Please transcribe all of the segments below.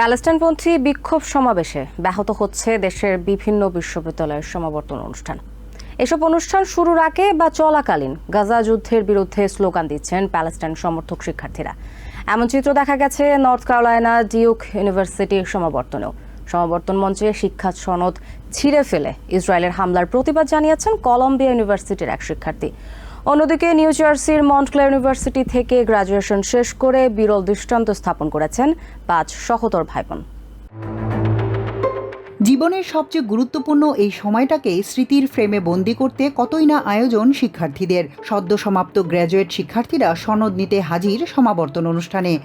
প্যালেস্টাইনপন্থী বিক্ষোভ সমাবেশে ব্যাহত হচ্ছে দেশের বিভিন্ন বিশ্ববিদ্যালয়ের সমাবর্তন অনুষ্ঠান। এসব অনুষ্ঠান শুরুর আগে বা চলাকালীন গাজা যুদ্ধের বিরুদ্ধে স্লোগান দিচ্ছেন প্যালেস্টাইন সমর্থক শিক্ষার্থীরা। এমন চিত্র দেখা গেছে নর্থ ক্যারোলাইনা ডিউক ইউনিভার্সিটির সমাবর্তনেও। সমাবর্তন মঞ্চে শিক্ষা সনদ ছিঁড়ে ফেলে ইসরায়েলের হামলার প্রতিবাদ জানিয়েছেন কলম্বিয়া ইউনিভার্সিটির এক শিক্ষার্থী। অন্যদিকে নিউ জার্সির মন্টক্লা ইউনিভার্সিটি থেকে গ্রাজুয়েশন শেষ করে বিরল দৃষ্টান্ত স্থাপন করেছেন পাঁচ সহোদর ভাইবোন। জীবনের সবচেয়ে গুরুত্বপূর্ণ এই সময়টাকে স্মৃতির ফ্রেমে বন্দি করতে কতই না আয়োজন শিক্ষার্থীদের। সদ্য সমাপ্ত গ্র্যাজুয়েট শিক্ষার্থীরা সনদ নিতে হাজির সমাবর্তন অনুষ্ঠানে।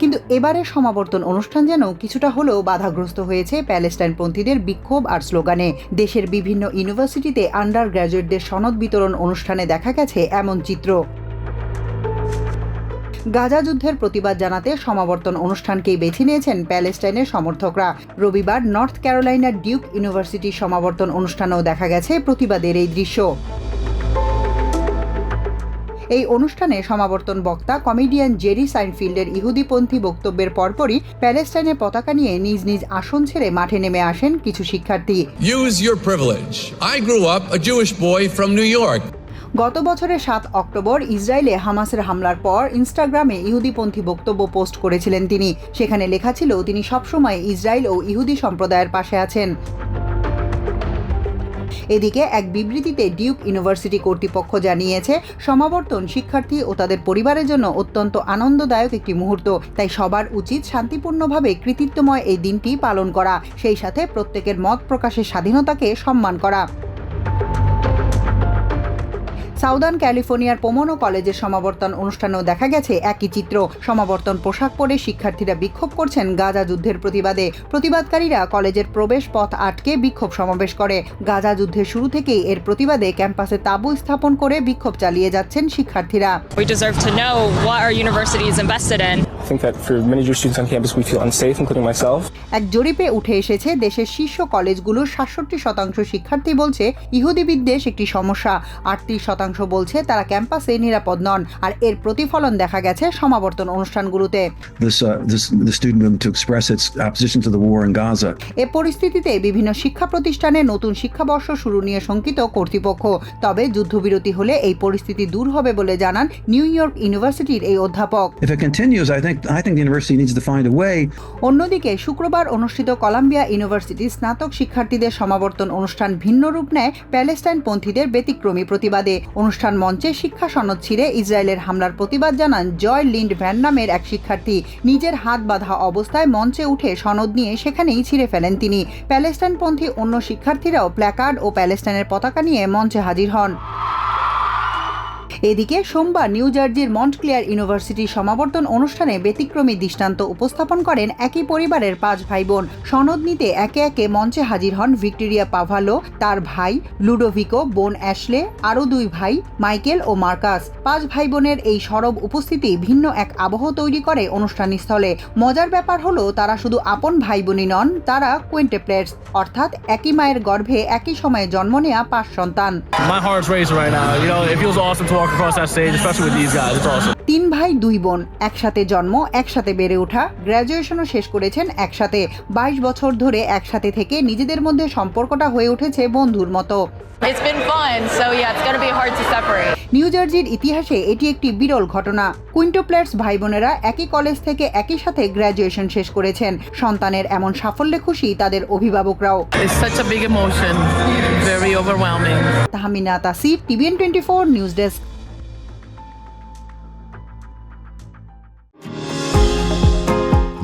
কিন্তু এবারের সমাবর্তন অনুষ্ঠান যেন কিছুটা হলেও বাধাগ্রস্ত হয়েছে প্যালেস্টাইনপন্থীদের বিক্ষোভ আর স্লোগানে। দেশের বিভিন্ন ইউনিভার্সিটিতে আন্ডার গ্র্যাজুয়েটদের সনদ বিতরণ অনুষ্ঠানে দেখা গেছে এমন চিত্র। গাজা যুদ্ধের প্রতিবাদ জানাতে সমাবর্তন অনুষ্ঠানকেই বেছে নিয়েছেন প্যালেস্টাইনের সমর্থকরা। রবিবার নর্থ ক্যারোলাইনার ডিউক ইউনিভার্সিটির সমাবর্তন অনুষ্ঠানেও দেখা গেছে প্রতিবাদের এই দৃশ্য। এই অনুষ্ঠানে সমাবর্তন বক্তা কমেডিয়ান জেরি সাইনফিল্ডের ইহুদিপন্থী বক্তব্যের পরপরই প্যালেস্টাইনের পতাকা নিয়ে নিজ নিজ আসন ছেড়ে মাঠে নেমে আসেন কিছু শিক্ষার্থী Use your privilege. I grew up a Jewish boy from New York. গত বছরের সাত অক্টোবর ইসরায়েলে হামাসের হামলার পর ইনস্টাগ্রামে ইহুদিপন্থী বক্তব্য পোস্ট করেছিলেন তিনি সেখানে লেখা ছিল তিনি সবসময় ইসরায়েল ও ইহুদি সম্প্রদায়ের পাশে আছেন এদিকে এক বিবৃতিতে ডিউক ইউনিভার্সিটি কর্তৃপক্ষ জানিয়েছে, সমাবর্তন শিক্ষার্থী ও তাদের পরিবারের জন্য অত্যন্ত আনন্দদায়ক একটি মুহূর্ত। তাই সবার উচিত শান্তিপূর্ণভাবে কৃতিত্বময় এই দিনটি পালন করা, সেই সাথে প্রত্যেকের মত প্রকাশের স্বাধীনতাকে সম্মান করা। সাউদার্ন ক্যালিফোর্নিয়ার পোমোনো কলেজের সমাবর্তন অনুষ্ঠানেও দেখা গেছে একই চিত্র। সমাবর্তন পোশাক পরে শিক্ষার্থীরা বিক্ষোভ করছেন গাজা যুদ্ধের প্রতিবাদে। প্রতিবাদকারীরা কলেজের প্রবেশ পথ আটকে বিক্ষোভ সমাবেশ করে। গাজা যুদ্ধের শুরু থেকেই এর প্রতিবাদে ক্যাম্পাসে তাঁবু স্থাপন করে বিক্ষোভ চালিয়ে যাচ্ছেন শিক্ষার্থীরা। Think that for many Jewish students on campus, we feel unsafe, including myself. এক জরিপে উঠে এসেছে দেশের শীর্ষ কলেজগুলোর সাতষট্টি শতাংশ শিক্ষার্থী বলছে ইহুদি বিদ্বেষ একটি সমস্যা। আটত্রিশ শতাংশ বলছে তারা ক্যাম্পাসে নিরাপদ নন। আর এর প্রতিফলন দেখা গেছে সমাবর্তন অনুষ্ঠানগুলোতে। This, this the student movement to express its opposition to the war in Gaza. এ পরিস্থিতিতে বিভিন্ন শিক্ষা প্রতিষ্ঠানে নতুন শিক্ষাবর্ষ শুরু নিয়ে শঙ্কিত কর্তৃপক্ষ। তবে যুদ্ধবিরতি হলে এই পরিস্থিতি দূর হবে বলে জানান নিউ ইয়র্ক ইউনিভার্সিটির এই অধ্যাপক। If it continues, I think অন্যদিকে, শুক্রবার অনুষ্ঠিত কলাম্বিয়া ইউনিভার্সিটির স্নাতক শিক্ষার্থীদের সমাবর্তন অনুষ্ঠান ভিন্ন রূপ নেয় প্যালেস্টাইন পন্থীদের ব্যতিক্রমী প্রতিবাদে। অনুষ্ঠান মঞ্চে শিক্ষা সনদ ছিঁড়ে ইসরায়েলের হামলার প্রতিবাদ জানান জয় লিন্ড ভ্যান নামের এক শিক্ষার্থী। নিজের হাত বাঁধা অবস্থায় মঞ্চে উঠে সনদ নিয়ে সেখানেই ছিঁড়ে ফেলেন তিনি। প্যালেস্টাইনপন্থী অন্য শিক্ষার্থীরাও প্ল্যাকার্ড ও প্যালেস্টাইনের পতাকা নিয়ে মঞ্চে হাজির হন। এদিকে সোমবার নিউ জার্জির মন্টক্লিয়ার ইউনিভার্সিটির সমাবর্তন অনুষ্ঠানে ব্যতিক্রমী দৃষ্টান্ত উপস্থাপন করেন একই পরিবারের পাঁচ ভাই বোন সনদ নিতে একে একে মঞ্চে হাজির হন ভিক্টোরিয়া পাভালো তার ভাই লুডোভিকো বোন অ্যাশলে আরও দুই ভাই মাইকেল ও মার্কাস। পাঁচ ভাই বোনের এই সরব উপস্থিতি ভিন্ন এক আবহ তৈরি করে অনুষ্ঠানস্থলে। মজার ব্যাপার হলো তারা শুধু আপন ভাই বোনই নন তারা কোয়েন্টেপ্লেটস অর্থাৎ একই মায়ের গর্ভে একই সময়ে জন্ম নেয়া পাঁচ সন্তান। My heart's racing right now. You know, it feels awesome to walk across that stage, especially with these guys. It's awesome. তিন ভাই দুই বোন। একসাথে জন্ম একসাথে বেড়ে ওঠা। গ্র্যাজুয়েশনও শেষ করেছেন একসাথে। বাইশ বছর ধরে একসাথে থেকে নিজেদের মধ্যে সম্পর্কটা হয়ে উঠেছে বন্ধুর মতো। It's been fun, so yeah, it's gonna be hard to separate. New জার্জির ইতিহাসে এটি একটি বিরল ঘটনা। কুইন্টোপ্লেটস ভাই বোনেরা একই কলেজ থেকে একই সাথে গ্র্যাজুয়েশন শেষ করেছেন। সন্তানের এমন সাফল্যে খুশি তাদের অভিভাবকরাও। It's such a big emotion, very overwhelming. Tahmina Tasir TVN twenty four news desk